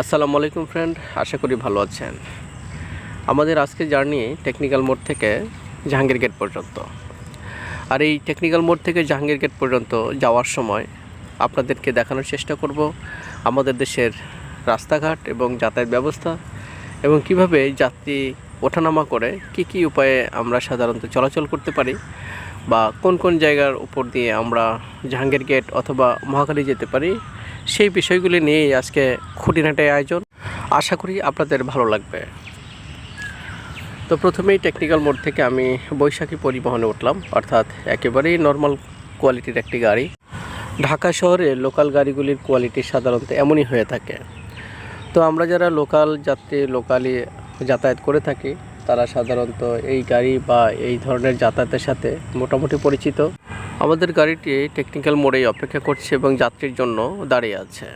আসসালামু আলাইকুম ফ্রেন্ড আশা করি ভালো আছেন। আমাদের আজকে জার্নি টেকনিক্যাল মোড় থেকে জাহাঙ্গীর গেট পর্যন্ত। আর এই টেকনিক্যাল মোড় থেকে জাহাঙ্গীর গেট পর্যন্ত যাওয়ার সময় আপনাদেরকে দেখানোর চেষ্টা করব আমাদের দেশের রাস্তাঘাট এবং যাতায়াত ব্যবস্থা এবং কীভাবে যাত্রী ওঠানামা করে, কি কি উপায়ে আমরা সাধারণত চলাচল করতে পারি বা কোন কোন জায়গার উপর দিয়ে আমরা জাহাঙ্গীর গেট অথবা মহাখালী যেতে পারি সেই বিষয়গুলি নিয়েই আজকে খুঁটিনাটি আয়োজন। আশা করি আপনাদের ভালো লাগবে। তো প্রথমেই টেকনিক্যাল মোড থেকে আমি বৈশাখী পরিবহনে উঠলাম, অর্থাৎ একেবারেই নর্মাল কোয়ালিটির একটি গাড়ি। ঢাকা শহরে লোকাল গাড়িগুলির কোয়ালিটি সাধারণত এমনই হয়ে থাকে। তো আমরা যারা লোকাল যাত্রী লোকালি যাতায়াত করে থাকি তারা সাধারণত এই গাড়ি বা এই ধরনের যাতায়াতের সাথে মোটামুটি পরিচিত। আমাদের গাড়িটি টেকনিক্যাল মোড়েই অপেক্ষা করছে এবং যাত্রীর জন্য দাঁড়িয়ে আছে।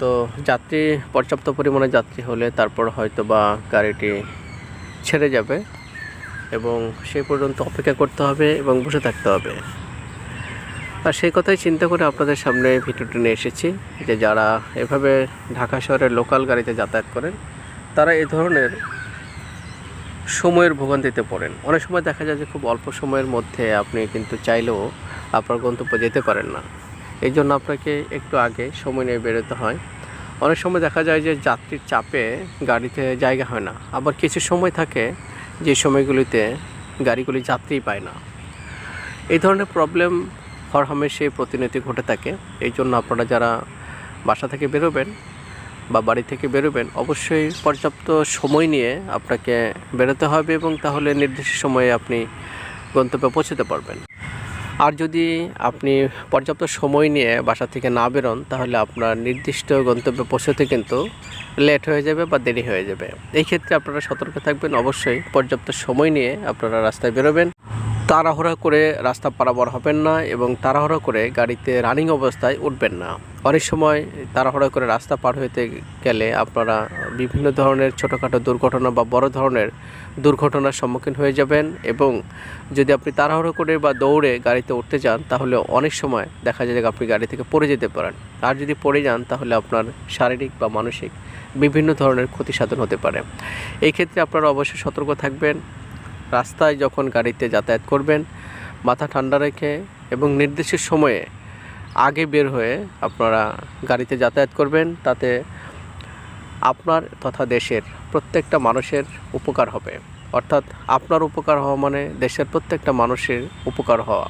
তো যাত্রী, পর্যাপ্ত পরিমাণে যাত্রী হলে তারপর হয়তো বা গাড়িটি ছেড়ে যাবে এবং সেই পর্যন্ত অপেক্ষা করতে হবে এবং বসে থাকতে হবে। আর সেই কথাই চিন্তা করে আপনাদের সামনে ভিডিওটি নিয়ে এসেছি যে যারা এভাবে ঢাকা শহরের লোকাল গাড়িতে যাতায়াত করেন, তারা এ ধরনের সময়ের ভোগান্তিতে পড়েন। অনেক সময় দেখা যায় যে খুব অল্প সময়ের মধ্যে আপনি কিন্তু চাইলেও আপনার গন্তব্য যেতে পারেন না। এই জন্য আপনাকে একটু আগে সময় নিয়ে বেরোতে হয়। অনেক সময় দেখা যায় যে যাত্রীর চাপে গাড়িতে জায়গা হয় না। আবার কিছু সময় থাকে যে সময়গুলিতে গাড়িগুলি যাত্রী পায় না। এই ধরনের প্রবলেম হর হরহামেশে প্রতিনিয়ত ঘটে থাকে। এই জন্য আপনারা যারা বাসা থেকে বেরোবেন বা বাড়ি থেকে বেরোবেন, অবশ্যই পর্যাপ্ত সময় নিয়ে আপনাকে বেরোতে হবে এবং তাহলে নির্দিষ্ট সময়ে আপনি গন্তব্যে পৌঁছতে পারবেন। আর যদি আপনি পর্যাপ্ত সময় নিয়ে বাসা থেকে না বেরোন, তাহলে আপনার নির্দিষ্ট গন্তব্যে পৌঁছতে কিন্তু লেট হয়ে যাবে বা দেরি হয়ে যাবে। এই ক্ষেত্রে আপনারা সতর্ক থাকবেন, অবশ্যই পর্যাপ্ত সময় নিয়ে আপনারা রাস্তায় বেরোবেন। তাড়াহুড়া করে রাস্তা পারাপার হবেন না এবং তাড়াহুড়া করে গাড়িতে রানিং অবস্থায় উঠবেন না। অনেক সময় তাড়াহুড়া করে রাস্তা পার হতে গেলে আপনারা বিভিন্ন ধরনের ছোটোখাটো দুর্ঘটনা বা বড় ধরনের দুর্ঘটনার সম্মুখীন হয়ে যাবেন এবং যদি আপনি তাড়াহুড়ো করে বা দৌড়ে গাড়িতে উঠতে যান, তাহলে অনেক সময় দেখা যায় যে আপনি গাড়ি থেকে পড়ে যেতে পারেন। আর যদি পড়ে যান, তাহলে আপনার শারীরিক বা মানসিক বিভিন্ন ধরনের ক্ষতি সাধন হতে পারে। এই ক্ষেত্রে আপনারা অবশ্যই সতর্ক থাকবেন। রাস্তায় যখন গাড়িতে যাতায়াত করবেন, মাথা ঠান্ডা রেখে এবং নির্দিষ্ট সময়ে আগে বের হয়ে আপনারা গাড়িতে যাতায়াত করবেন, তাতে আপনার তথা দেশের প্রত্যেকটা মানুষের উপকার হবে। অর্থাৎ আপনার উপকার হওয়া মানে দেশের প্রত্যেকটা মানুষের উপকার হওয়া।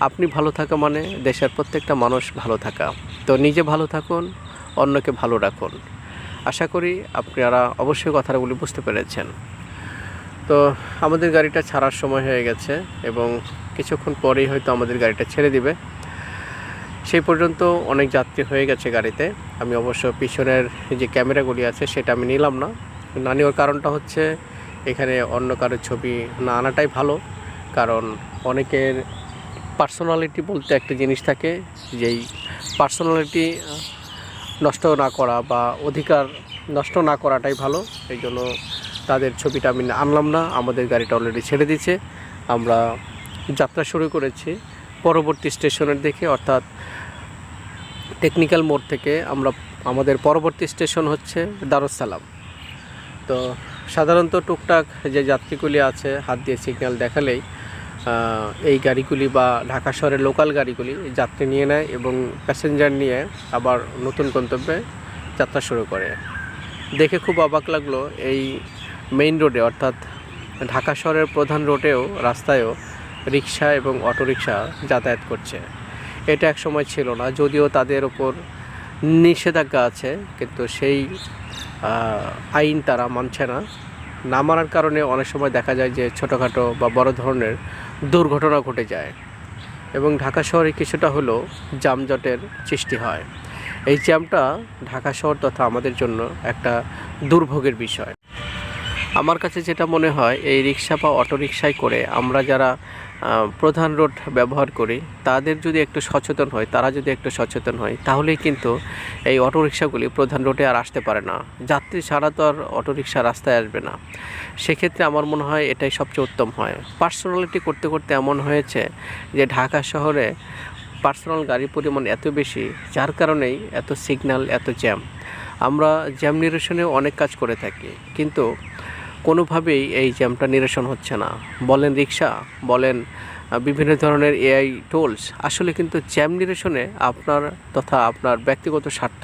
আপনি ভালো থাকা মানে দেশের প্রত্যেকটা মানুষ ভালো থাকা। তো নিজে ভালো থাকুন, অন্যকে ভালো রাখুন। আশা করি আপনারা অবশ্যই কথাগুলি বুঝতে পেরেছেন। তো আমাদের গাড়িটা ছাড়ার সময় হয়ে গেছে এবং কিছুক্ষণ পরেই হয়তো আমাদের গাড়িটা ছেড়ে দিবে। সেই পর্যন্ত অনেক যাত্রী হয়ে গেছে গাড়িতে। আমি অবশ্য পিছনের যে ক্যামেরাগুলি আছে সেটা আমি নিলাম না। না নেওয়ার কারণটা হচ্ছে এখানে অন্য কারোর ছবি না আনাটাই ভালো। কারণ অনেকের পার্সোনালিটি বলতে একটা জিনিস থাকে যেই পার্সোনালিটি নষ্ট না করা বা অধিকার নষ্ট না করাটাই ভালো। এই জন্য তাদের ছবিটা আমি আনলাম না, আমাদের গাড়িটা অলরেডি ছেড়ে দিয়েছে। আমরা যাত্রা শুরু করেছি, পরবর্তী স্টেশনের দিকে, অর্থাৎ টেকনিক্যাল মোড় থেকে আমরা, আমাদের পরবর্তী স্টেশন হচ্ছে দারুসালাম তো সাধারণত টুকটাক যে যাত্রীগুলি আছে, হাত দিয়ে সিগন্যাল দেখালেই এই গাড়িগুলি বা ঢাকা শহরের লোকাল গাড়িগুলি যাত্রী নিয়ে নেয় এবং প্যাসেঞ্জার নিয়ে আবার নতুন গন্তব্যে যাত্রা শুরু করে। দেখে খুব অবাক লাগল, এই মেইন রোডে অর্থাৎ ঢাকা শহরের প্রধান রোডেও রাস্তায়ও রিক্সা এবং অটোরিকশা যাতায়াত করছে। এটা এক সময় ছিল না, যদিও তাদের ওপর নিষেধাজ্ঞা আছে, কিন্তু সেই আইন তারা মানছে না। না মানার কারণে অনেক সময় দেখা যায় যে ছোটোখাটো বা বড় ধরনের দুর্ঘটনা ঘটে যায় এবং ঢাকা শহরে কিছুটা হলেও যানজটের সৃষ্টি হয়। এই জ্যামটা ঢাকা শহর তথা আমাদের জন্য একটা দুর্ভোগের বিষয়। আমার কাছে যেটা মনে হয়, এই রিক্সা বা অটো রিক্সায় করে আমরা যারা প্রধান রোড ব্যবহার করি, তাদের যদি একটু সচেতন হয় তারা যদি একটু সচেতন হয় তাহলেই কিন্তু এই অটো রিক্সাগুলি প্রধান রোডে আর আসতে পারে না। যাত্রী ছাড়া তো আর অটো রিক্সা রাস্তায় আসবে না। সেক্ষেত্রে আমার মনে হয় এটাই সবচেয়ে উত্তম হয়। পার্সোনালিটি করতে করতে এমন হয়েছে যে, ঢাকা শহরে পার্সোনাল গাড়ির পরিমাণ এত বেশি, যার কারণেই এত সিগন্যাল, এত জ্যাম। আমরা জ্যাম নিরসনে অনেক কাজ করে থাকি, কিন্তু কোনোভাবেই এই জ্যামটা নিরসন হচ্ছে না। বলেন রিক্সা বলেন বিভিন্ন ধরনের এআই টুলস আসলে কিন্তু জ্যাম নিরসনে আপনার তথা আপনার ব্যক্তিগত স্বার্থ,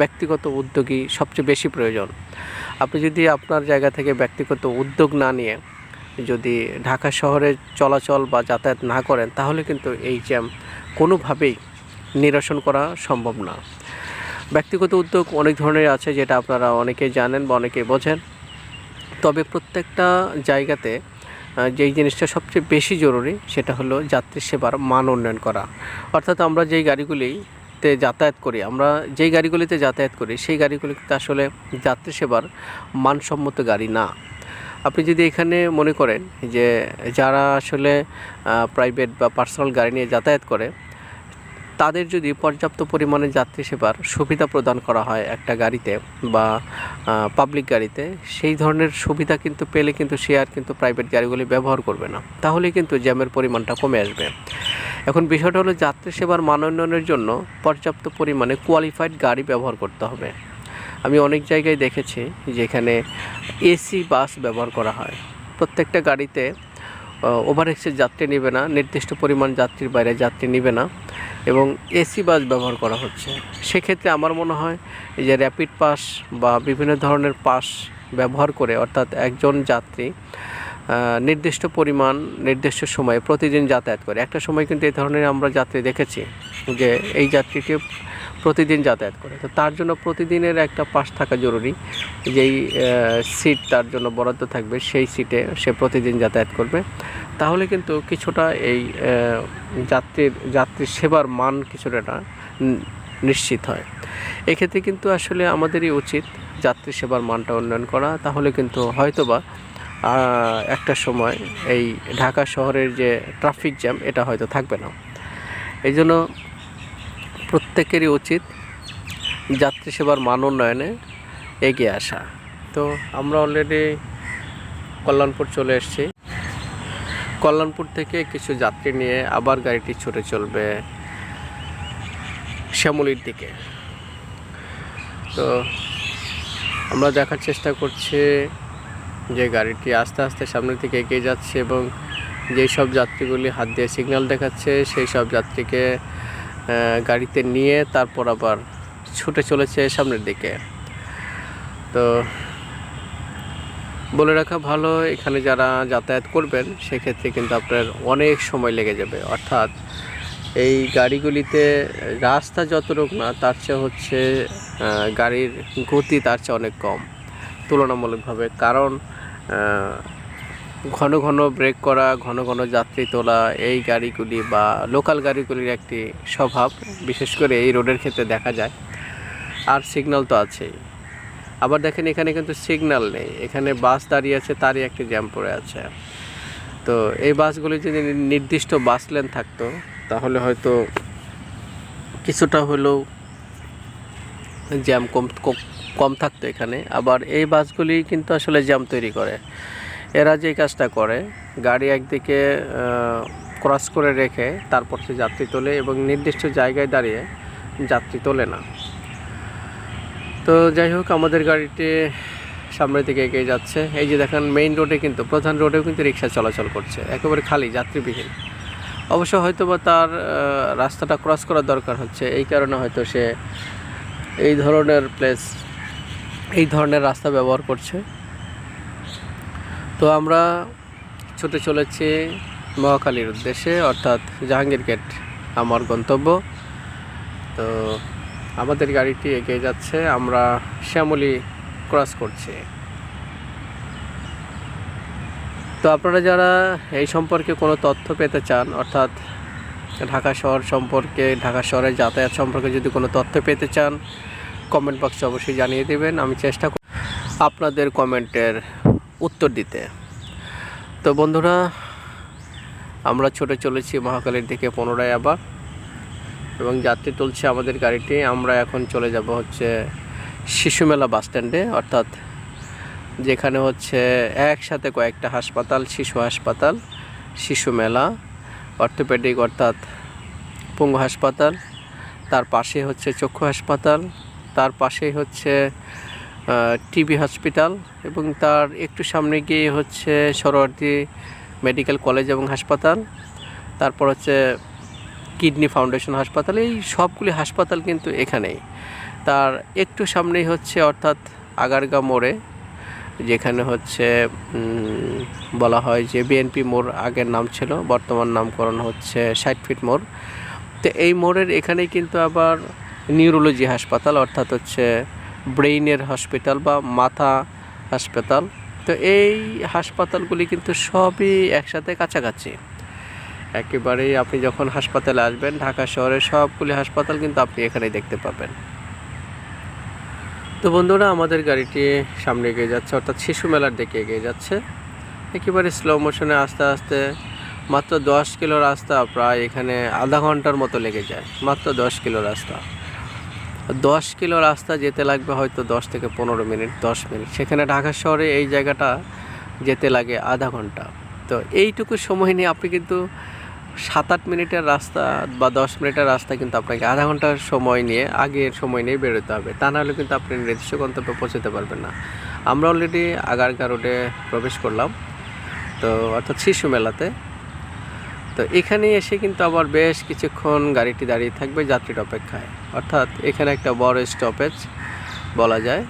ব্যক্তিগত উদ্যোগই সবচেয়ে বেশি প্রয়োজন। আপনি যদি আপনার জায়গা থেকে ব্যক্তিগত উদ্যোগ না নিয়ে যদি ঢাকা শহরে চলাচল বা যাতায়াত না করেন, তাহলে কিন্তু এই জ্যাম কোনোভাবেই নিরসন করা সম্ভব না। ব্যক্তিগত উদ্যোগ অনেক ধরনের আছে যেটা আপনারা অনেকেই জানেন বা অনেকেই বোঝেন। তবে প্রত্যেকটা জায়গাতে যেই জিনিসটা সবচেয়ে বেশি জরুরি সেটা হলো যাত্রী সেবার মান উন্নয়ন করা। অর্থাৎ আমরা যেই গাড়িগুলিতে যাতায়াত করি, আমরা যেই গাড়িগুলিতে যাতায়াত করি, সেই গাড়িগুলি কিন্তু আসলে যাত্রী সেবার মানসম্মত গাড়ি না। আপনি যদি এখানে মনে করেন যে যারা আসলে প্রাইভেট বা পার্সোনাল গাড়ি নিয়ে যাতায়াত করে তাদের যদি পর্যাপ্ত পরিমাণে যাত্রী সেবার সুবিধা প্রদান করা হয় একটা গাড়িতে বা পাবলিক গাড়িতে, সেই ধরনের সুবিধা কিন্তু পেলে কিন্তু সে আর কিন্তু প্রাইভেট গাড়িগুলি ব্যবহার করবে না। তাহলে কিন্তু জ্যামের পরিমাণটা কমে আসবে। এখন বিষয়টা হলো যাত্রী সেবার মান উন্নয়নের জন্য পর্যাপ্ত পরিমাণে কোয়ালিফাইড গাড়ি ব্যবহার করতে হবে। আমি অনেক জায়গায় দেখেছি যেখানে এসি, বাস ব্যবহার করা হয়। প্রত্যেকটা গাড়িতে ওভার এক্সের যাত্রী নেবে না, নির্দিষ্ট পরিমাণ যাত্রীর বাইরে যাত্রী নেবে না। এবং এসি বাস ব্যবহার করা হচ্ছে। সেক্ষেত্রে আমার মনে হয় যে র্যাপিড পাস বা বিভিন্ন ধরনের পাস ব্যবহার করে অর্থাৎ একজন যাত্রী নির্দিষ্ট পরিমাণ, নির্দিষ্ট সময়ে প্রতিদিন যাতায়াত করে। একটা সময় কিন্তু এই ধরনের আমরা যাত্রী দেখেছি যে এই যাত্রীটি প্রতিদিন যাতায়াত করে। তো তার জন্য প্রতিদিনের একটা পাস থাকা জরুরি, যেই সিট তার জন্য বরাদ্দ থাকবে, সেই সিটে সে প্রতিদিন যাতায়াত করবে। তাহলে কিন্তু কিছুটা এই যাত্রীর যাত্রীর সেবার মান কিছুটা নিশ্চিত হয়। এক্ষেত্রে কিন্তু আসলে আমাদেরই উচিত যাত্রী সেবার মানটা উন্নয়ন করা। তাহলে কিন্তু হয়তোবা একটা সময় এই ঢাকা শহরের যে ট্রাফিক জ্যাম এটা হয়তো থাকবে না। এই জন্য প্রত্যেকেরই উচিত যাত্রী সেবার মান উন্নয়নে এগিয়ে আসা। তো আমরা অলরেডি কল্যাণপুর চলে এসেছি। কল্যাণপুর থেকে কিছু যাত্রী নিয়ে আবার গাড়িটি ছুটে চলবে শ্যামলির দিকে। তো আমরা দেখার চেষ্টা করছি যে গাড়িটি আস্তে আস্তে সামনের দিকে এগিয়ে যাচ্ছে এবং যেই সব যাত্রীগুলি হাত দিয়ে সিগন্যাল দেখাচ্ছে, সেই সব যাত্রীকে গাড়িতে নিয়ে তারপর আবার ছুটে চলেছে সামনের দিকে। তো বলে রাখা ভালো, এখানে যারা যাতায়াত করবেন, সেক্ষেত্রে কিন্তু আপনার অনেক সময় লেগে যাবে। অর্থাৎ এই গাড়িগুলিতে রাস্তা যতটুক না, তার চেয়ে হচ্ছে গাড়ির গতি তার চেয়ে অনেক কম, তুলনামূলকভাবে। কারণ ঘন ঘন ব্রেক করা, ঘন ঘন যাত্রী তোলা, এই গাড়িগুলি বা লোকাল গাড়িগুলির একটি স্বভাব, বিশেষ করে এই রোডের ক্ষেত্রে দেখা যায়। আর সিগন্যাল তো আছেই। আবার দেখেন এখানে কিন্তু সিগন্যাল নেই। এখানে বাস দাঁড়িয়ে আছে, তারই একটি জ্যাম পড়ে আছে। তো এই বাসগুলি যদি নির্দিষ্ট বাস লেন থাকতো, তাহলে হয়তো কিছুটা হলেও জ্যাম কম- কম থাকতো এখানে। আবার এই বাসগুলি কিন্তু আসলে জ্যাম তৈরি করে। এরা যে কাজটা করে, গাড়ি একদিকে ক্রস করে রেখে তারপর সে যাত্রী তোলে এবং নির্দিষ্ট জায়গায় দাঁড়িয়ে যাত্রী তোলে না। তো যাই হোক, আমাদের গাড়িটি সামনের দিকে এগিয়ে যাচ্ছে। এই যে দেখেন মেইন রোডে কিন্তু, প্রধান রোডেও কিন্তু রিক্সা চলাচল করছে, একেবারে খালি, যাত্রীবিহীন। অবশ্য হয়তো বা তার রাস্তাটা ক্রস করার দরকার হচ্ছে, এই কারণে হয়তো সে এই ধরনের প্লেস এই ধরনের রাস্তা ব্যবহার করছে। তো আমরা ছুটে চলেছি মহাকালীর উদ্দেশ্যে, অর্থাৎ জাহাঙ্গীর গেট, আমার গন্তব্য। তো আমাদের গাড়িটি এগিয়ে যাচ্ছে, আমরা শ্যামলী ক্রস করছি। তো আপনারা যারা এই সম্পর্কে কোনো তথ্য পেতে চান, অর্থাৎ ঢাকা শহর সম্পর্কে, ঢাকা শহরের যাতায়াত সম্পর্কে যদি কোনো তথ্য পেতে চান কমেন্ট বক্সে অবশ্যই জানিয়ে দেবেন। আমি চেষ্টা আপনাদের কমেন্টের উত্তর দিতে। তো বন্ধুরা, আমরা ছোটে চলেছি মহাকালীর দিকে পুনরায় আবার এবং যাত্রী তুলছে আমাদের গাড়িটি। আমরা এখন চলে যাব হচ্ছে শিশুমেলা বাস স্ট্যান্ডে, অর্থাৎ যেখানে হচ্ছে একসাথে কয়েকটা হাসপাতাল, শিশু হাসপাতাল, শিশু মেলা, অর্থোপেডিক অর্থাৎ পঙ্গু হাসপাতাল, তার পাশে হচ্ছে চক্ষু হাসপাতাল, তার পাশেই হচ্ছে টিবি হসপিটাল এবং তার একটু সামনে গিয়ে হচ্ছে সরোয়ার্দী মেডিকেল কলেজ এবং হাসপাতাল, তারপর হচ্ছে কিডনি ফাউন্ডেশন হাসপাতাল, এই সবগুলি হাসপাতাল কিন্তু এখানেই। তার একটু সামনেই হচ্ছে অর্থাৎ আগারগা মোড়ে, যেখানে হচ্ছে বলা হয় যে বিএনপি মোড় আগের নাম ছিল, বর্তমান নামকরণ হচ্ছে ষাট ফিট মোড়। তো এই মোড়ের এখানেই কিন্তু আবার নিউরোলজি হাসপাতাল অর্থাৎ হচ্ছে ব্রেইনের হসপিটাল বা মাথা হাসপাতাল। তো এই হাসপাতালগুলি কিন্তু সবই একসাথে কাছাকাছি। একেবারেই আপনি যখন হাসপাতালে আসবেন, ঢাকা শহরের সবগুলি হাসপাতাল কিন্তু আপনি এখানেই দেখতে পাবেন। তো বন্ধুরা, আমাদের গাড়িটি সামনে এগিয়ে যাচ্ছে, অর্থাৎ শিশু মেলার দিকে এগিয়ে যাচ্ছে। একেবারে স্লো মোশনে আস্তে আস্তে মাত্র দশ কিলো রাস্তা প্রায় এখানে আধা ঘণ্টার মতো লেগে যায়। মাত্র দশ কিলো রাস্তা। দশ কিলো রাস্তা যেতে লাগবে হয়তো দশ থেকে পনেরো মিনিট, দশ মিনিট। সেখানে ঢাকা শহরে এই জায়গাটা যেতে লাগে আধা ঘণ্টা। তো এইটুকু সময় নিয়ে আপনি কিন্তু সাত আট মিনিটের রাস্তা বা দশ মিনিটের রাস্তা কিন্তু আপনাকে আধা ঘণ্টার সময় নিয়ে, আগের সময় নিয়ে বেরোতে হবে। তা নাহলে কিন্তু আপনি নির্দিষ্ট গন্তব্যে পৌঁছতে পারবেন না। আমরা অলরেডি আগারগা রোডে প্রবেশ করলাম। তো অর্থাৎ শিশু মেলাতে তো এখানে এসে কিন্তু আবার বেশ কিছুক্ষণ গাড়িটি দাঁড়িয়ে থাকবে যাত্রীর অপেক্ষায়। অর্থাৎ এখানে একটা বড় স্টপেজ বলা যায়।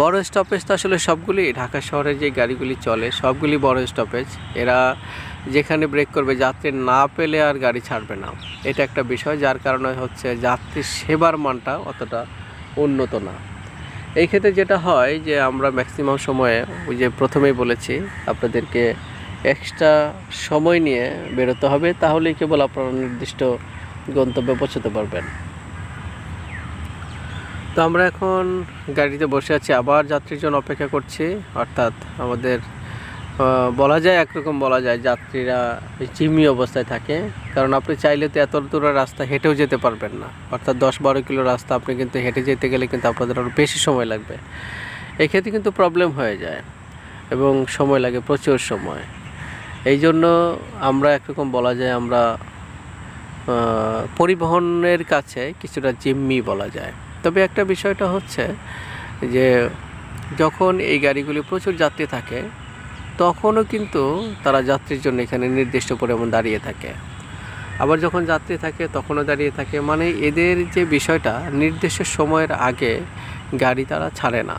বড় স্টপেজ তো আসলে সবগুলি, ঢাকা শহরে যে গাড়িগুলি চলে, সবগুলি বড় স্টপেজ এরা যেখানে ব্রেক করবে, যাত্রী না পেলে আর গাড়ি ছাড়বে না। এটা একটা বিষয়, যার কারণে হচ্ছে যাত্রীর সেবার মানটা অতটা উন্নত না। এই ক্ষেত্রে যেটা হয় যে আমরা ম্যাক্সিমাম সময়ে, ওই যে প্রথমেই বলেছি আপনাদেরকে এক্সট্রা সময় নিয়ে বেরোতে হবে, তাহলেই কেবল আপনারা নির্দিষ্ট গন্তব্যে পৌঁছতে পারবেন। তো আমরা এখন গাড়িতে বসে আছি, আবার যাত্রীর জন্য অপেক্ষা করছি। অর্থাৎ আমাদের বলা যায় একরকম বলা যায় যাত্রীরা জিম্মি অবস্থায় থাকে। কারণ আপনি চাইলে তো এত দূরের রাস্তা হেঁটেও যেতে পারবেন না। অর্থাৎ দশ বারো কিলো রাস্তা আপনি কিন্তু হেঁটে যেতে গেলে কিন্তু আপনাদের আরও বেশি সময় লাগবে। এক্ষেত্রে কিন্তু প্রবলেম হয়ে যায় এবং সময় লাগে প্রচুর সময়। এই জন্য আমরা একরকম বলা যায় আমরা পরিবহনের কাছে কিছুটা জিম্মি বলা যায়। তবে একটা বিষয়টা হচ্ছে যে, যখন এই গাড়িগুলি প্রচুর যাত্রী থাকে, তখনও কিন্তু তারা যাত্রীর জন্য এখানে নির্দিষ্ট পরিমাণ দাঁড়িয়ে থাকে। আবার যখন যাত্রী থাকে, তখনও দাঁড়িয়ে থাকে। মানে এদের যে বিষয়টা, নির্দিষ্ট সময়ের আগে গাড়ি তারা ছাড়ে না।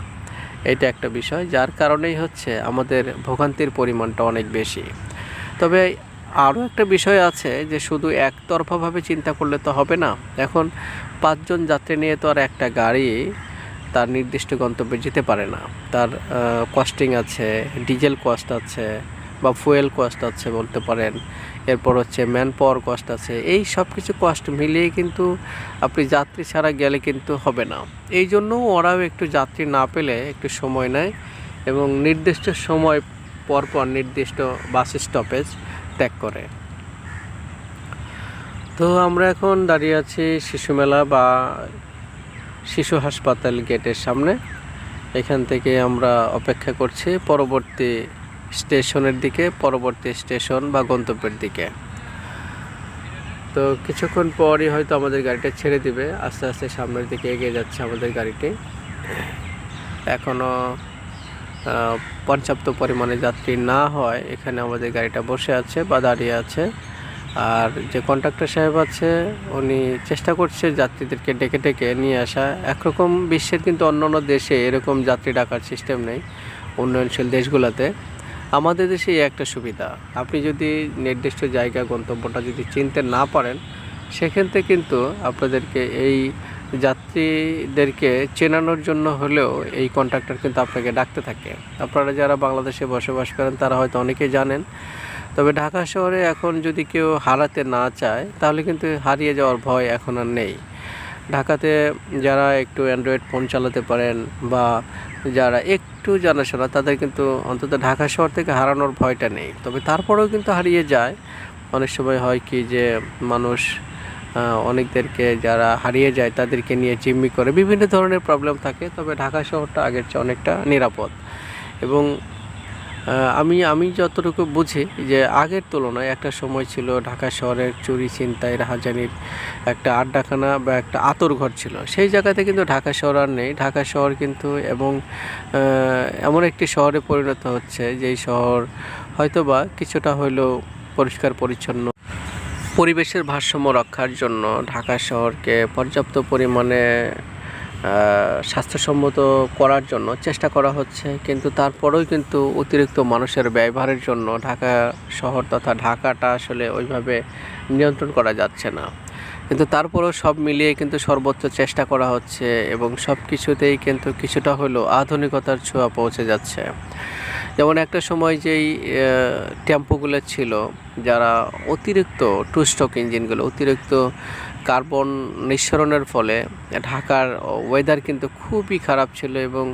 এটা একটা বিষয়, যার কারণেই হচ্ছে আমাদের ভোগান্তির পরিমাণটা অনেক বেশি। তবে আরও একটা বিষয় আছে যে শুধু একতরফাভাবে চিন্তা করলে তো হবে না। এখন পাঁচজন যাত্রী নিয়ে তো আর একটা গাড়ি তার নির্দিষ্ট গন্তব্যে যেতে পারে না। তার কস্টিং আছে ডিজেল কস্ট আছে বা ফুয়েল কস্ট আছে বলতে পারেন। এরপর হচ্ছে ম্যান পাওয়ার কস্ট আছে। এই সব কিছু কস্ট মিলিয়ে কিন্তু আপনি যাত্রী ছাড়া গেলে কিন্তু হবে না। এই জন্য ওরাও একটু যাত্রী না পেলে একটু সময় নেয় এবং নির্দিষ্ট সময় পর পর নির্দিষ্ট বাস স্টপেজ ত্যাগ করে। তো আমরা এখন দাঁড়িয়ে আছি শিশু মেলা বা শিশু হাসপাতাল গেটের সামনে। এখান থেকে আমরা অপেক্ষা করছি পরবর্তী স্টেশনের দিকে, পরবর্তী স্টেশন বা গন্তব্যের দিকে। তো কিছুক্ষণ পরই হয়তো আমাদের গাড়িটা ছেড়ে দিবে। আস্তে আস্তে সামনের দিকে এগিয়ে যাচ্ছে আমাদের গাড়িটি। এখনও পর্যাপ্ত পরিমাণে যাত্রী না হয়, এখানে আমাদের গাড়িটা বসে আছে বা দাঁড়িয়ে আছে। আর যে কন্ট্রাক্টর সাহেব আছে, উনি চেষ্টা করছে যাত্রীদেরকে ডেকে ডেকে নিয়ে আসা। একরকম বিশ্বের কিন্তু অন্য অন্য দেশে এরকম যাত্রী ডাকার সিস্টেম নেই উন্নয়নশীল দেশগুলোতে। আমাদের দেশে একটা সুবিধা, আপনি যদি নির্দিষ্ট জায়গা গন্তব্যটা যদি চিনতে না পারেন সেক্ষেত্রে কিন্তু আপনাদেরকে এই যাত্রীদেরকে চেনানোর জন্য হলেও এই কন্ট্রাক্টর কিন্তু আপনাকে ডাকতে থাকে। আপনারা যারা বাংলাদেশে বসবাস করেন, তারা হয়তো অনেকেই জানেন। তবে ঢাকা শহরে এখন যদি কেউ হারাতে না চায়, তাহলে কিন্তু হারিয়ে যাওয়ার ভয় এখন আর নেই। ঢাকাতে যারা একটু অ্যান্ড্রয়েড ফোন চালাতে পারেন বা যারা একটু জানাশোনা, তাদের কিন্তু অন্তত ঢাকা শহর থেকে হারানোর ভয়টা নেই। তবে তারপরেও কিন্তু হারিয়ে যায়। অনেক সময় হয় কি যে মানুষ অনেকদেরকে যারা হারিয়ে যায় তাদেরকে নিয়ে জিম্মি করে বিভিন্ন ধরনের প্রবলেম থাকে, তবে ঢাকা শহরটা আগের চেয়ে অনেকটা নিরাপদ। এবং আমি আমি যতটুকু বুঝি যে আগের তুলনায় একটা সময় ছিল ঢাকা শহরের চুরি, ছিনতাই, রাহাজানির একটা আড্ডাখানা বা একটা আতর ঘর ছিল। সেই জায়গাতে কিন্তু ঢাকা শহর আর নেই। ঢাকা শহর কিন্তু এবং এমন একটি শহরে পরিণত হচ্ছে যেই শহর হয়তোবা কিছুটা হলেও পরিষ্কার, পরিচ্ছন্ন পরিবেশের ভারসাম্য রক্ষার জন্য ঢাকা শহরকে পর্যাপ্ত পরিমাণে স্বাস্থ্যসম্মত করার জন্য চেষ্টা করা হচ্ছে। কিন্তু তারপরেও কিন্তু অতিরিক্ত মানুষের ব্যবহারের জন্য ঢাকা শহর তথা ঢাকাটা আসলে ওইভাবে নিয়ন্ত্রণ করা যাচ্ছে না। কিন্তু তারপরেও সব মিলিয়ে কিন্তু সর্বোচ্চ চেষ্টা করা হচ্ছে এবং সব কিছুতেই কিন্তু কিছুটা হলেও আধুনিকতার ছোঁয়া পৌঁছে যাচ্ছে। যেমন একটা সময় যেই টেম্পোগুলো ছিল, যারা অতিরিক্ত টু ইঞ্জিনগুলো, অতিরিক্ত কার্বন নিঃসরণের ফলে ঢাকার ওয়েদার কিন্তু খুবই খারাপ ছিল এবং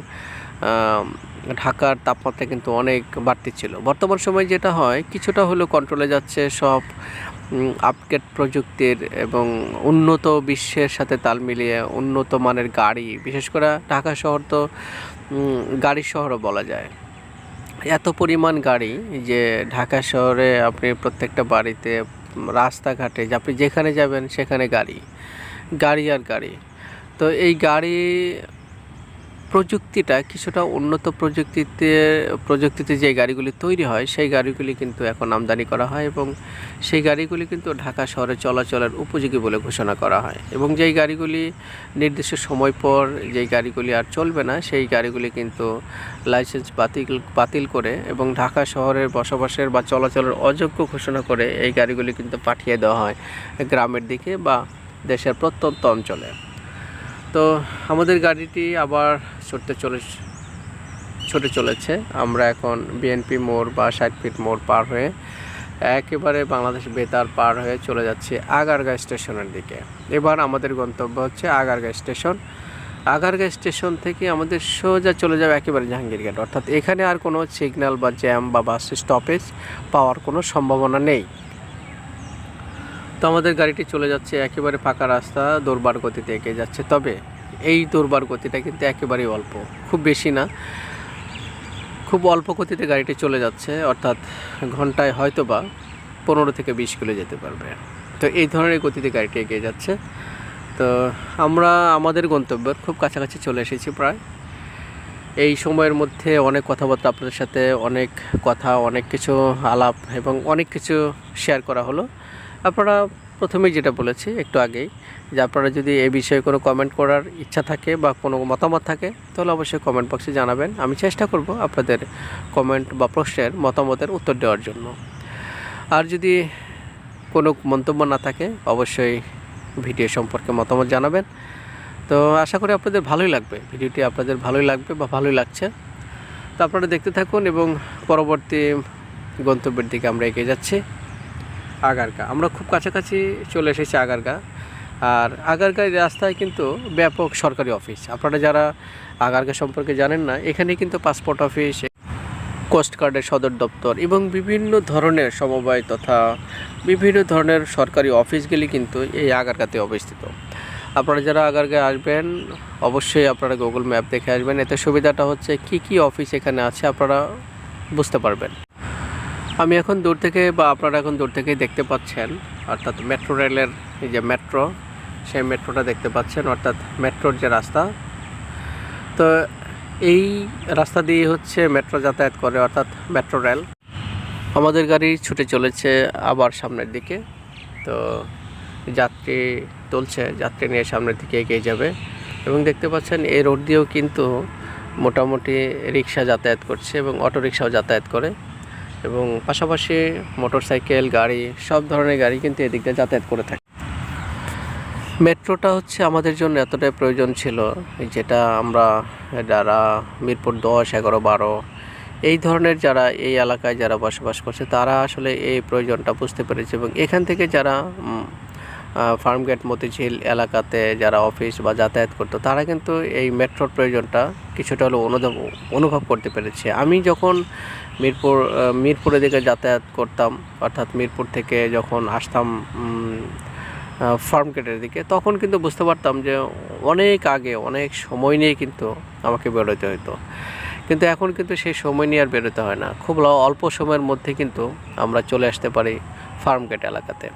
ঢাকার তাপমাত্রা কিন্তু অনেক বাড়তি ছিল। বর্তমান সময়ে যেটা হয়, কিছুটা হলেও কন্ট্রোলে যাচ্ছে সব আপডেট প্রযুক্তির এবং উন্নত বিশ্বের সাথে তাল মিলিয়ে উন্নত মানের গাড়ি, বিশেষ করে ঢাকা শহর তো গাড়ির শহরও বলা যায়। এত পরিমাণ গাড়ি যে ঢাকা শহরে আপনি প্রত্যেকটা বাড়িতে, রাস্তাঘাটে যে আপনি যেখানে যাবেন সেখানে গাড়ি গাড়ি আর গাড়ি। তো এই গাড়ি প্রযুক্তিটা কিছুটা উন্নত প্রযুক্তিতে প্রযুক্তিতে যে গাড়িগুলি তৈরি হয়, সেই গাড়িগুলি কিন্তু এখন আমদানি করা হয় এবং সেই গাড়িগুলি কিন্তু ঢাকা শহরে চলাচলের উপযোগী বলে ঘোষণা করা হয় এবং যেই গাড়িগুলি নির্দিষ্ট সময় পর যেই গাড়িগুলি আর চলবে না, সেই গাড়িগুলি কিন্তু লাইসেন্স বাতিল বাতিল করে এবং ঢাকা শহরের বসবাসের বা চলাচলের অযোগ্য ঘোষণা করে এই গাড়িগুলি কিন্তু পাঠিয়ে দেওয়া হয় গ্রামের দিকে বা দেশের প্রত্যন্ত অঞ্চলে। তো আমাদের গাড়িটি আবার ছুটতে চলে ছুটে চলেছে। আমরা এখন বিএনপি মোড় বা ষাট ফিট মোড় পার হয়ে একেবারে বাংলাদেশ বেতার পার হয়ে চলে যাচ্ছি আগারগাঁ স্টেশনের দিকে। এবার আমাদের গন্তব্য হচ্ছে আগারগাঁ স্টেশন। আগারগাঁ স্টেশন থেকে আমাদের সোজা চলে যাবে একেবারে জাহাঙ্গীরঘাট অর্থাৎ এখানে আর কোনো সিগন্যাল বা জ্যাম বা বাস স্টপেজ পাওয়ার কোনো সম্ভাবনা নেই। তো আমাদের গাড়িটি চলে যাচ্ছে একেবারে ফাঁকা রাস্তা, দৌড়বার গতিতে এগিয়ে যাচ্ছে। তবে এই দৌড়বার গতিটা কিন্তু একেবারেই অল্প, খুব বেশি না। খুব অল্প গতিতে গাড়িটি চলে যাচ্ছে, অর্থাৎ ঘন্টায় হয়তো বা পনেরো থেকে বিশ কিলো যেতে পারবে। তো এই ধরনের গতিতে গাড়িটি এগিয়ে যাচ্ছে। তো আমরা, আমাদের গন্তব্যের খুব কাছাকাছি চলে এসেছি প্রায়। এই সময়ের মধ্যে অনেক কথাবার্তা আপনাদের সাথে, অনেক কথা, অনেক কিছু আলাপ এবং অনেক কিছু শেয়ার করা হলো। আপনারা প্রথমেই যেটা বলেছি একটু আগেই যে আপনারা যদি এই বিষয়ে কোনো কমেন্ট করার ইচ্ছা থাকে বা কোনো মতামত থাকে, তাহলে অবশ্যই কমেন্ট বক্সে জানাবেন। আমি চেষ্টা করব আপনাদের কমেন্ট বা প্রশ্নের মতামতের উত্তর দেওয়ার জন্য। আর যদি কোনো মন্তব্য না থাকে, অবশ্যই ভিডিও সম্পর্কে মতামত জানাবেন। তো আশা করি আপনাদের ভালোই লাগবে। ভিডিওটি আপনাদের ভালোই লাগবে বা ভালোই লাগছে। তো আপনারা দেখতে থাকুন এবং পরবর্তী গন্তব্যের দিকে আমরা এগিয়ে যাচ্ছি। আগারগা। আমরা খুব কাছাকাছি চলে এসেছি আগারগা। আর আগারগা এই রাস্তায় কিন্তু ব্যাপক সরকারি অফিস। আপনারা যারা আগারগা সম্পর্কে জানেন না এখানে কিন্তু পাসপোর্ট অফিস কোস্টগার্ডের সদর দপ্তর এবং বিভিন্ন ধরনের সমবায় তথা বিভিন্ন ধরনের সরকারি অফিসগুলি কিন্তু এই আগারগাতে অবস্থিত। আপনারা যারা আগারগায় আসবেন, অবশ্যই আপনারা গুগল ম্যাপ দেখে আসবেন। এতে সুবিধাটা হচ্ছে কি কি অফিস এখানে আছে, আপনারা বুঝতে পারবেন। আমি এখন দূর থেকে বা আপনারা এখন দূর থেকেই দেখতে পাচ্ছেন, অর্থাৎ মেট্রো রেলের যে মেট্রো, সেই মেট্রোটা দেখতে পাচ্ছেন, অর্থাৎ মেট্রোর যে রাস্তা। তো এই রাস্তা দিয়ে হচ্ছে মেট্রো যাতায়াত করে, অর্থাৎ মেট্রো রেল। আমাদের গাড়ি ছুটে চলেছে আবার সামনের দিকে। তো যাত্রী তুলছে, যাত্রী নিয়ে সামনের দিকে এগিয়ে যাবে। এবং দেখতে পাচ্ছেন, এই রোড দিয়েও কিন্তু মোটামুটি রিক্সা যাতায়াত করছে এবং অটো রিক্সাও যাতায়াত করে। এবং পাশাপাশি মোটরসাইকেল, গাড়ি, সব ধরনের গাড়ি কিন্তু এদিক দিয়ে যাতায়াত করে থাকে। মেট্রোটা হচ্ছে আমাদের জন্য এতটাই প্রয়োজন ছিল যেটা আমরা, যারা মিরপুর দশ, এগারো, বারো, এই ধরনের যারা এই এলাকায় যারা বসবাস করছে, তারা আসলে এই প্রয়োজনটা বুঝতে পেরেছে এবং এখান থেকে যারা ফার্মগেট, মতিঝিল এলাকাতে যারা অফিস বা যাতায়াত করতো, তারা কিন্তু এই মেট্রোর প্রয়োজনটা কিছুটা হলেও অনুভব অনুভব করতে পেরেছে। আমি যখন মিরপুর মিরপুরের দিকে যাতায়াত করতাম, অর্থাৎ মিরপুর থেকে যখন আসতাম ফার্ম গেটের দিকে, তখন কিন্তু বুঝতে পারতাম যে অনেক আগে, অনেক সময় নিয়ে কিন্তু আমাকে বেরোতে হতো কিন্তু এখন কিন্তু সেই সময় নিয়ে আর বেরোতে হয় না। খুব অল্প সময়ের মধ্যে কিন্তু আমরা চলে আসতে পারি ফার্মগেট এলাকাতে।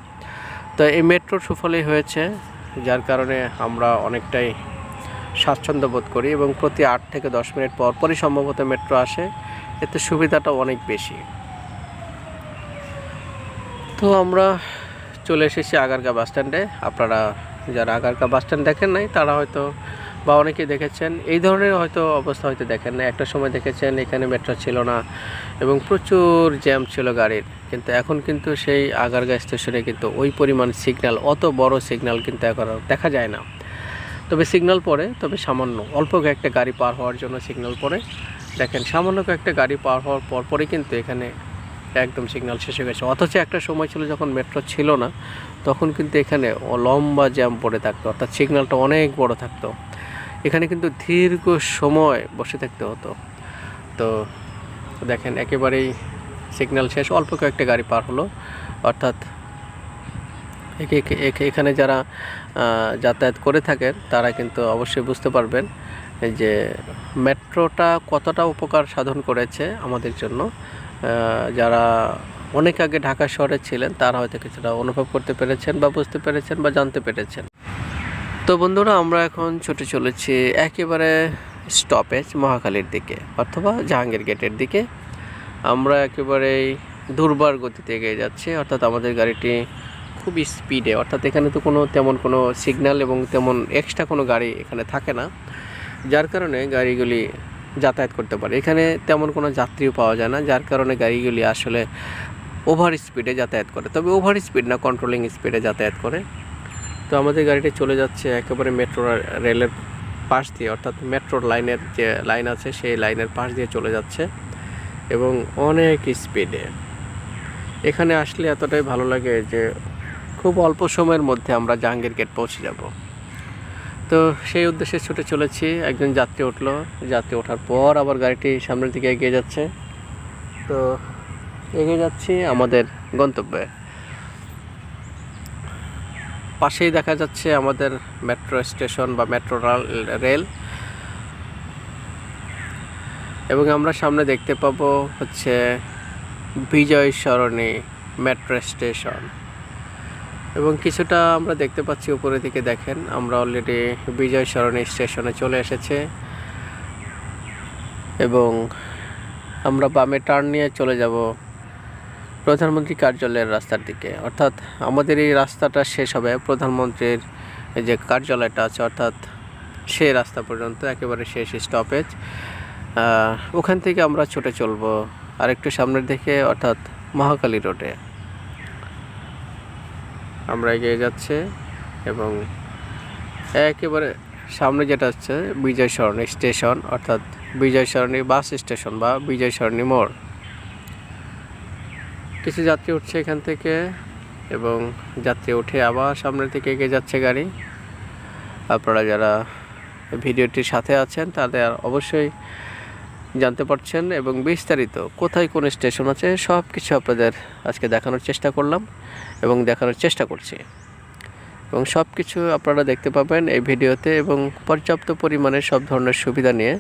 তো এই মেট্রোর সুফলেই হয়েছে, যার কারণে আমরা অনেকটাই স্বাচ্ছন্দ্য বোধ করি এবং প্রতি আট থেকে দশ মিনিট পর পরই সম্ভবত মেট্রো আসে। এতে সুবিধাটা অনেক বেশি। তো আমরা চলে এসেছি আগারগা বাস স্ট্যান্ডে। আপনারা যারা আগারগা বাস স্ট্যান্ড দেখেন নাই, তারা হয়তো বা অনেকেই দেখেছেন। এই ধরনের হয়তো অবস্থা হয়তো দেখেন না একটা সময় দেখেছেন এখানে মেট্রো ছিল না এবং প্রচুর জ্যাম ছিল গাড়ির। কিন্তু এখন কিন্তু সেই আগারগা স্টেশনে কিন্তু ওই পরিমাণ সিগন্যাল, অত বড় সিগন্যাল কিন্তু এখন দেখা যায় না। তবে সিগন্যাল পড়ে, তবে সামান্য অল্প একটা গাড়ি পার হওয়ার জন্য সিগন্যাল পড়ে। দেখেন, সামান্য কয়েকটা গাড়ি পার হওয়ার পর পরই কিন্তু এখানে একদম সিগন্যাল শেষ হয়ে গেছে। অথচ একটা সময় ছিল যখন মেট্রো ছিল না, তখন কিন্তু এখানে লম্বা জ্যাম পড়ে থাকতো, অর্থাৎ সিগন্যালটা অনেক বড় থাকতো। এখানে কিন্তু দীর্ঘ সময় বসে থাকতে হতো। তো দেখেন, একেবারেই সিগন্যাল শেষ, অল্প কয়েকটা গাড়ি পার হলো। অর্থাৎ এখানে যারা যাতায়াত করে থাকেন, তারা কিন্তু অবশ্যই বুঝতে পারবেন যে মেট্রোটা কতটা উপকার সাধন করেছে আমাদের জন্য যারা অনেক আগে ঢাকা শহরে ছিলেন, তারা হয়তো কিছুটা অনুভব করতে পেরেছেন বা বুঝতে পেরেছেন বা জানতে পেরেছেন। তো বন্ধুরা, আমরা এখন ছুটে চলেছি একেবারে স্টপেজ মহাখালীর দিকে, অথবা জাহাঙ্গীর গেটের দিকে। আমরা একেবারেই দুর্বার গতিতে এগিয়ে যাচ্ছি, অর্থাৎ আমাদের গাড়িটি খুব স্পিডে অর্থাৎ এখানে তো কোনো তেমন কোনো সিগন্যাল এবং তেমন এক্সট্রা কোনো গাড়ি এখানে থাকে না। যার কারণে গাড়িগুলি যাতায়াত করতে পারে। এখানে তেমন কোনো যাত্রীও পাওয়া যায় না, যার কারণে গাড়িগুলি আসলে ওভার স্পিডে যাতায়াত করে। তবে ওভার স্পিড না কন্ট্রোলিং স্পিডে যাতায়াত করে। তো আমাদের গাড়িটি চলে যাচ্ছে একেবারে মেট্রো রেলের পাশ দিয়ে, অর্থাৎ মেট্রোর লাইনের যে লাইন আছে, সেই লাইনের পাশ দিয়ে চলে যাচ্ছে এবং অনেক স্পিডে এখানে আসলে এতটাই ভালো লাগে যে খুব অল্প সময়ের মধ্যে আমরা জাহাঙ্গীর গেট পৌঁছে যাব। তো সেই উদ্দেশ্যে ছুটে চলেছি। একজন যাত্রী উঠল। যাত্রী ওঠার পর আবার গাড়িটি সামনের দিকে এগিয়ে যাচ্ছে। তো এগিয়ে যাচ্ছি আমাদের গন্তব্যে। পাশেই দেখা যাচ্ছে আমাদের মেট্রো স্টেশন বা মেট্রো রেল। এবং আমরা সামনে দেখতে পাবো হচ্ছে বিজয় সরণি মেট্রো স্টেশন। এবং কিছুটা আমরা দেখতে পাচ্ছি উপরের দিকে দেখেন, আমরা অলরেডি বিজয় সরণি স্টেশনে চলে এসেছে। এবং আমরা বামে টার্ন নিয়ে চলে যাব প্রধানমন্ত্রী কার্যালয়ের রাস্তার দিকে। অর্থাৎ আমাদের এই রাস্তাটা শেষ হবে, প্রধানমন্ত্রীর যে কার্যালয়টা আছে, অর্থাৎ সেই রাস্তা পর্যন্ত, একেবারে শেষ স্টপেজ ওখান থেকে আমরা ছুটে চলবো আর একটু সামনের দিকে, অর্থাৎ মহাকালী রোডে আমরা এগিয়ে যাচ্ছে এবং একেবারে সামনে যেটা হচ্ছে বিজয় সরণি স্টেশন, অর্থাৎ বিজয় সরণি বাস স্টেশন বা বিজয় সরণি মোড়। কিছু যাত্রী উঠছে এখান থেকে এবং যাত্রী উঠে আবার সামনের দিকে এগিয়ে যাচ্ছে গাড়ি। আপনারা যারা ভিডিওটির সাথে আছেন তাদের অবশ্যই জানতে পারছেন এবং বিস্তারিত কোথায় কোন স্টেশন আছে সব কিছু আপনাদের আজকে দেখানোর চেষ্টা করলাম এবং দেখানোর চেষ্টা করছি। এবং সব কিছু আপনারা দেখতে পাবেন এই ভিডিওতে এবং পর্যাপ্ত পরিমাণে সব ধরনের সুবিধা নিয়ে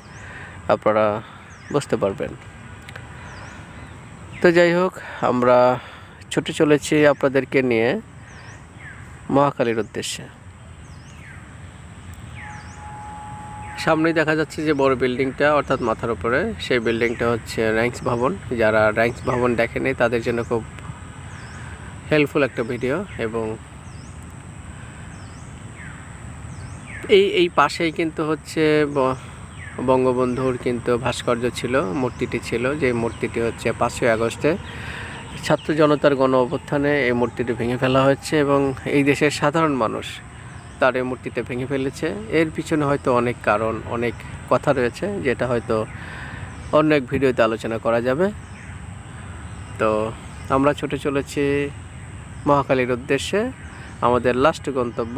আপনারা বুঝতে পারবেন। তো যাই হোক, আমরা ছুটে চলেছি আপনাদেরকে নিয়ে মহাকালীর উদ্দেশ্যে। সামনেই দেখা যাচ্ছে যে বড় বিল্ডিংটা, অর্থাৎ মাথার উপরে। সেই বিল্ডিংটা হচ্ছে র্যাঙ্কস ভবন। যারা র্যাঙ্কস ভবন দেখেনি তাদের জন্য খুব হেল্পফুল একটা ভিডিও এবং এই এই পাশেই কিন্তু হচ্ছে বঙ্গবন্ধুর কিন্তু ভাস্কর্য ছিল, মূর্তিটি ছিল। যে মূর্তিটি হচ্ছে পাঁচই আগস্টে ছাত্র জনতার গণ অভ্যুত্থানে এই মূর্তিটি ভেঙে ফেলা হয়েছে এবং এই দেশের সাধারণ মানুষ তার এই মূর্তিটা ভেঙে ফেলেছে। এর পিছনে হয়তো অনেক কারণ, অনেক কথা রয়েছে, যেটা হয়তো অন্য এক ভিডিওতে আলোচনা করা যাবে। তো আমরা ছুটে চলেছি মহাকালীর উদ্দেশ্যে, আমাদের লাস্ট গন্তব্য।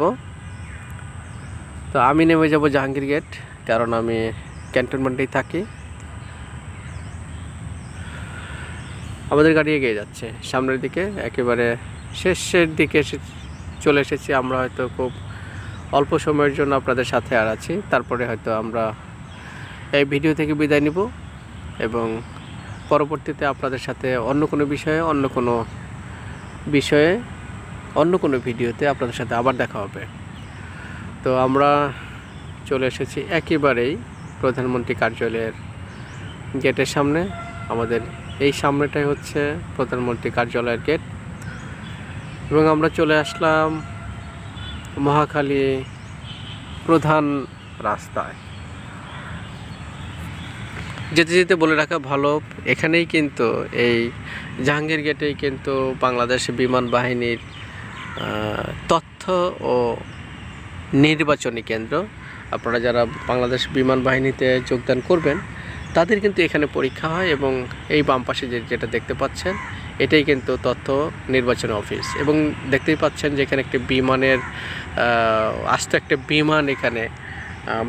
তো আমি নেমে যাব জাহাঙ্গীর গেট কারণ আমি ক্যান্টনমেন্টেই থাকি। আমাদের গাড়ি এগিয়ে যাচ্ছে, সামনের দিকে, একেবারে শেষের দিকে এসে চলে এসেছি। আমরা হয়তো খুব অল্প সময়ের জন্য আপনাদের সাথে আর আছি। তারপরে হয়তো আমরা এই ভিডিও থেকে বিদায় নিব এবং পরবর্তীতে আপনাদের সাথে অন্য কোনো বিষয়ে, অন্য কোনো বিষয়ে, অন্য কোনো ভিডিওতে আপনাদের সাথে আবার দেখা হবে। তো আমরা চলে এসেছি একেবারেই প্রধানমন্ত্রী কার্যালয়ের গেটের সামনে। আমাদের এই সামনেটাই হচ্ছে প্রধানমন্ত্রী কার্যালয়ের গেট। এবং আমরা চলে আসলাম মহাখালী প্রধান রাস্তায়। যেতে যেতে বলে রাখা ভালো, এখানেই কিন্তু এই জাহাঙ্গীর গেটেই কিন্তু বাংলাদেশ বিমান বাহিনীর তথ্য ও নির্বাচনী কেন্দ্র। আপনারা যারা বাংলাদেশ বিমান বাহিনীতে যোগদান করবেন, তাদের কিন্তু এখানে পরীক্ষা হয় এবং এই বাম পাশে যেটা দেখতে পাচ্ছেন এটাই কিন্তু তথ্য নির্বাচন অফিস। এবং দেখতেই পাচ্ছেন যে এখানে একটি বিমানের আস্ত একটা বিমান এখানে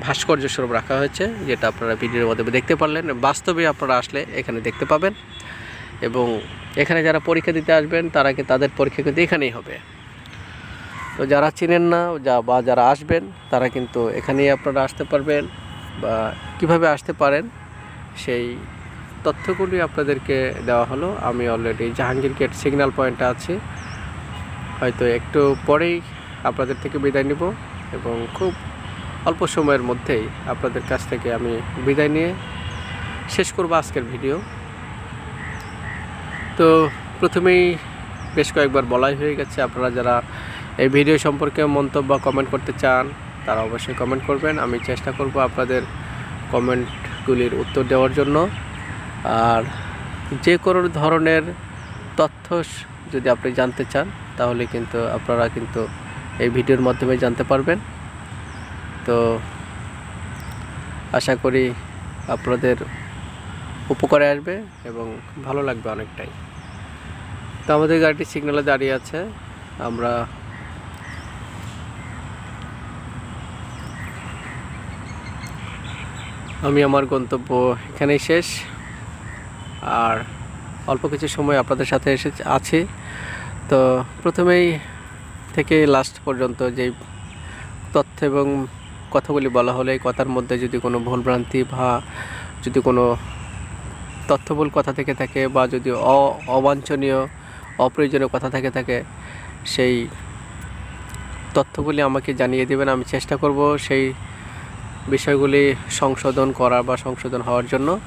ভাস্কর্য স্বরূপ রাখা হয়েছে, যেটা আপনারা ভিডিওর মাধ্যমে দেখতে পারলেন। বাস্তবে আপনারা আসলে এখানে দেখতে পাবেন। এবং এখানে যারা পরীক্ষা দিতে আসবেন, তারা কি তাদের পরীক্ষা কিন্তু এখানেই হবে। তো যারা চিনেন না যা, বা যারা আসবেন, তারা কিন্তু এখানেই আপনারা আসতে পারবেন, বা কীভাবে আসতে পারেন, সেই তথ্যগুলি আপনাদেরকে দেওয়া হলো। আমি অলরেডি জাহাঙ্গীর গেট সিগন্যাল পয়েন্টে আছি। হয়তো একটু পরেই আপনাদের থেকে বিদায় নিব এবং খুব অল্প সময়ের মধ্যেই আপনাদের কাছ থেকে আমি বিদায় নিয়ে শেষ করব আজকের ভিডিও তো প্রথমেই বেশ কয়েকবার বলাই হয়ে গেছে, আপনারা যারা এই ভিডিও সম্পর্কে মন্তব্য কমেন্ট করতে চান, তারা অবশ্যই কমেন্ট করবেন। আমি চেষ্টা করব আপনাদের কমেন্টগুলির উত্তর দেওয়ার জন্য। আর যে কোনো ধরনের তথ্য যদি আপনি জানতে চান, তাহলে কিন্তু আপনারা কিন্তু এই ভিডিওর মাধ্যমে জানতে পারবেন। তো আশা করি আপনাদের উপকারে আসবে এবং ভালো লাগবে অনেকটাই। তো আমাদের গাড়িটি সিগন্যালে দাঁড়িয়ে আছে। আমরা আমি, আমার গন্তব্য এখানেই শেষ। আর অল্প কিছু সময় আপনাদের সাথে এসে আছি। তো প্রথমেই থেকে লাস্ট পর্যন্ত যেই তথ্য এবং কথাগুলি বলা হলে, এই কথার মধ্যে যদি কোনো ভুলভ্রান্তি বা যদি কোনো তথ্যবহুল কথা থেকে থাকে বা যদি অ, অবাঞ্ছনীয়, অপ্রয়োজনীয় কথা থেকে থাকে, সেই তথ্যগুলি আমাকে জানিয়ে দেবেন। আমি চেষ্টা করব সেই বিষয়গুলি সংশোধন করার বা সংশোধন হওয়ার জন্য।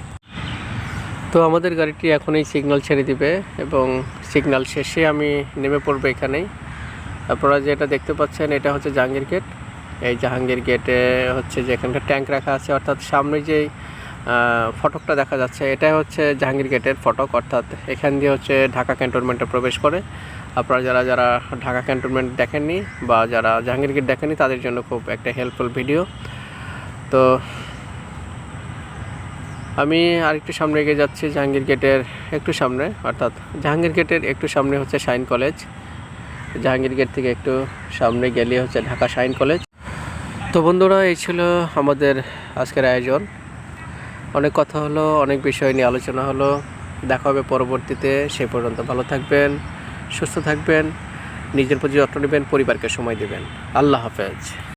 তো আমাদের গাড়িটি এখনই সিগন্যাল ছেড়ে দিবে এবং সিগন্যাল শেষে আমি নেমে পড়ব এখানেই। আপনারা যেটা দেখতে পাচ্ছেন, এটা হচ্ছে জাহাঙ্গীর গেট এই জাহাঙ্গীর গেটে হচ্ছে যে এখানটা ট্যাঙ্ক রাখা আছে, অর্থাৎ সামনে যেই ফটকটা দেখা যাচ্ছে, এটাই হচ্ছে জাহাঙ্গীর গেটের ফটক। অর্থাৎ এখান দিয়ে হচ্ছে ঢাকা ক্যান্টনমেন্টে প্রবেশ করে। আপনারা যারা যারা ঢাকা ক্যান্টনমেন্ট দেখেননি বা যারা জাহাঙ্গীর গেট দেখেননি, তাদের জন্য খুব একটা হেল্পফুল ভিডিও তো আমি আরেকটু সামনে এগিয়ে যাচ্ছি জাহাঙ্গীর গেটের একটু সামনে, অর্থাৎ জাহাঙ্গীর গেটের একটু সামনে হচ্ছে শাইন কলেজ। জাহাঙ্গীর গেট থেকে একটু সামনে গেলে হচ্ছে ঢাকা শাইন কলেজ। তো বন্ধুরা, এই ছিল আমাদের আজকের আয়োজন। অনেক কথা হলো, অনেক বিষয় নিয়ে আলোচনা হলো। দেখা হবে পরবর্তীতে। সে পর্যন্ত ভালো থাকবেন, সুস্থ থাকবেন, নিজের প্রতি যত্ন নেবেন, পরিবারকে সময় দেবেন। আল্লাহ হাফেজ।